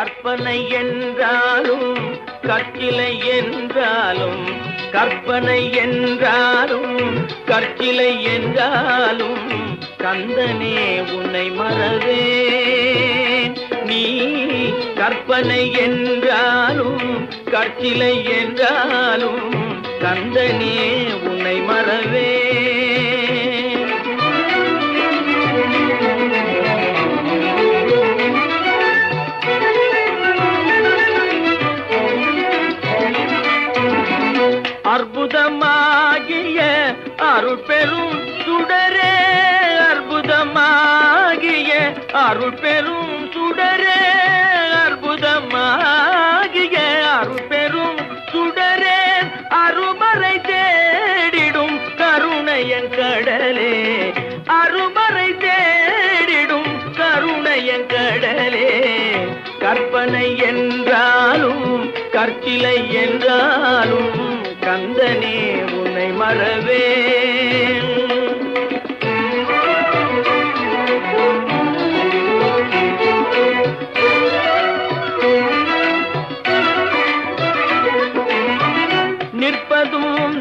கற்பனை என்றாலும் கற்கிலை என்றாலும் கற்பனை என்றாலும் கற்கிலை என்றாலும் கந்தனே உன்னை மறவே நீ கற்பனை என்றாலும் கற்கிலை என்றாலும் கந்தனே அற்புதமாகிய அருள் பெரும் சுடரே அற்புதமாகிய அருள் பெரும் சுடரே அற்புதமாகிய அருள் பெரும் சுடரே அருமறை தேடிடும் கருணையன் கடலே. அருமறை தேடிடும் கருணையன் கடலே. கற்பனை என்றாலும் கற்கிளை என்றால்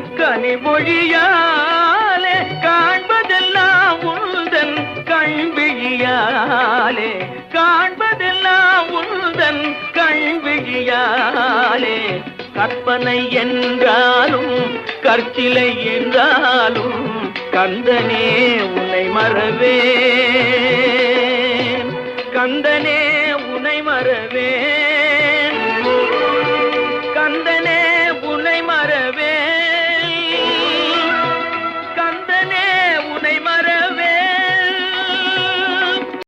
கனிமொழியாலே காண்பதெல்லாம் உந்தன் கண்விழியாலே. காண்பதெல்லாம் உந்தன் கண்விழியாலே. கற்பனை என்றாலும் கற்சிலை என்றாலும் கந்தனே உன்னை மறவே கந்தனே உன்னை மறவே